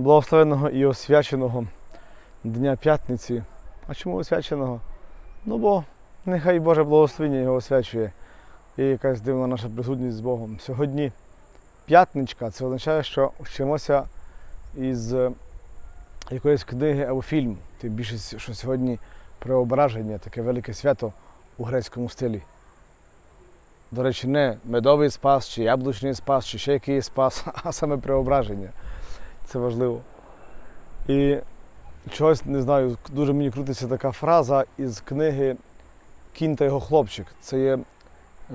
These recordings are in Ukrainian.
благословенного і освяченого Дня П'ятниці. А чому освяченого? Ну бо нехай Боже благословення його освячує. І якась дивна наша присутність з Богом. Сьогодні п'ятничка, це означає, що вчимося із е, якоїсь книги або фільму. Тим більше, що сьогодні преображення, таке велике свято у грецькому стилі. До речі, не медовий спас, чи яблучний спас, чи ще якийсь спас, а саме преображення. Це важливо. І чогось не знаю, дуже мені крутиться така фраза із книги Кінь та його хлопчик. Це є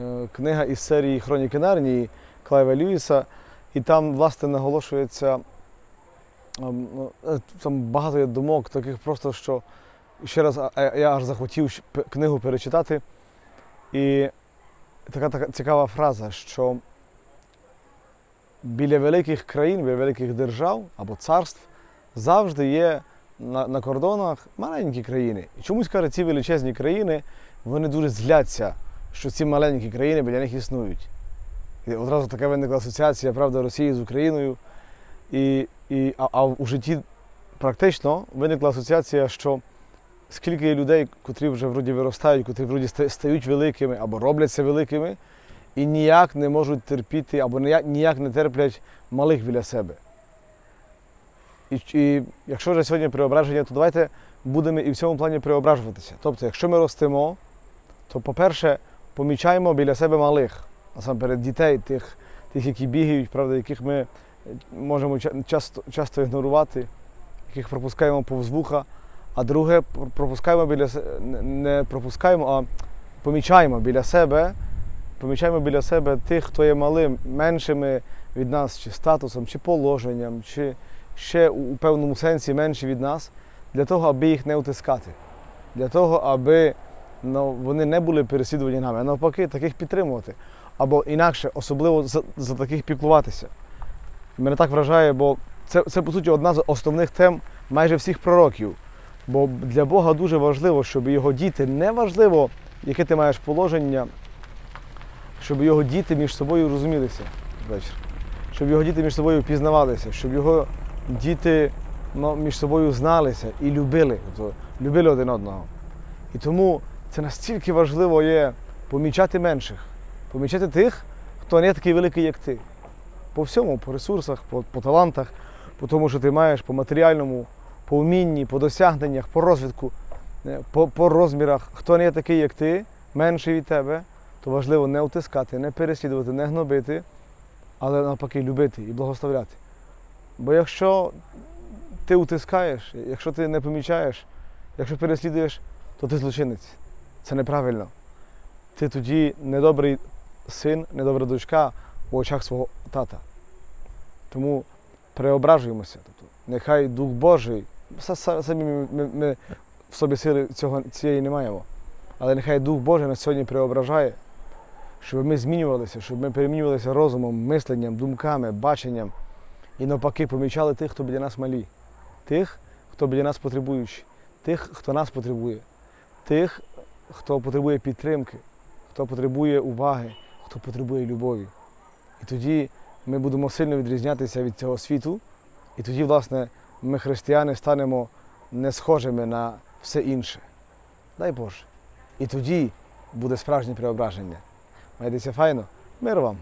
е, книга із серії Хроніки Нарнії Клайва Льюіса. І там, власне, наголошується ем, ну, е, там багато є думок, таких просто, що ще раз я аж захотів книгу перечитати. І така, така цікава фраза, що біля великих країн, біля великих держав або царств завжди є на, на кордонах маленькі країни. І чомусь каже, ці величезні країни вони дуже зляться, що ці маленькі країни біля них існують. І одразу така виникла асоціація правда, Росії з Україною. І, і, а, а у житті практично виникла асоціація, що скільки людей, котрі вже вроді виростають, котрі вроді стають великими або робляться великими, і ніяк не можуть терпіти, або ніяк, не терплять малих біля себе. І, і якщо вже сьогодні преображення, то давайте будемо і в цьому плані преображуватися. Тобто, якщо ми ростемо, то, по-перше, помічаємо біля себе малих, насамперед дітей, тих, тих які бігають, правда, яких ми е, можемо часто, часто ігнорувати, яких пропускаємо повз вуха. А друге, пропускаємо біля не пропускаємо, а помічаємо біля себе, помічаємо біля себе тих, хто є малим, меншими від нас, чи статусом, чи положенням, чи ще у певному сенсі менші від нас, для того, аби їх не утискати, для того, аби ну, вони не були переслідувані нами, а навпаки, таких підтримувати. Або інакше, особливо за, за таких піклуватися. Мене так вражає, бо це, це по суті одна з основних тем майже всіх пророків. Бо для Бога дуже важливо, щоб його діти, не важливо, яке ти маєш положення, щоб його діти між собою розумілися вечір. Щоб його діти між собою пізнавалися, щоб його діти ну, між собою зналися і любили, тобто любили один одного. І тому це настільки важливо є помічати менших, помічати тих, хто не такий великий, як ти. По всьому, по ресурсах, по, по талантах, по тому, що ти маєш, по матеріальному, по вмінні, по досягненнях, по розвитку, е, по, по розмірах. Хто не такий, як ти, менший від тебе, то важливо не утискати, не переслідувати, не гнобити, але навпаки любити і благословляти. Бо якщо ти утискаєш, якщо ти не помічаєш, якщо переслідуєш, то ти злочинець. Це неправильно. Ти тоді недобрий син, недобра дочка в очах свого тата. Тому преображуємося. Тобто, нехай Дух Божий, са- са- самі ми, ми в собі сили цього, цієї не маємо. Але нехай Дух Божий нас сьогодні преображає, щоб ми змінювалися, щоб ми перемінювалися розумом, мисленням, думками, баченням і навпаки помічали тих, хто біля нас малі, тих, хто біля нас потребуючий, тих, хто нас потребує, тих, хто потребує підтримки, хто потребує уваги, хто потребує любові. І тоді ми будемо сильно відрізнятися від цього світу, і тоді, власне, ми, християни, станемо не схожими на все інше. Дай Боже. І тоді буде справжнє преображення. Маєтеся файно? Мир вам!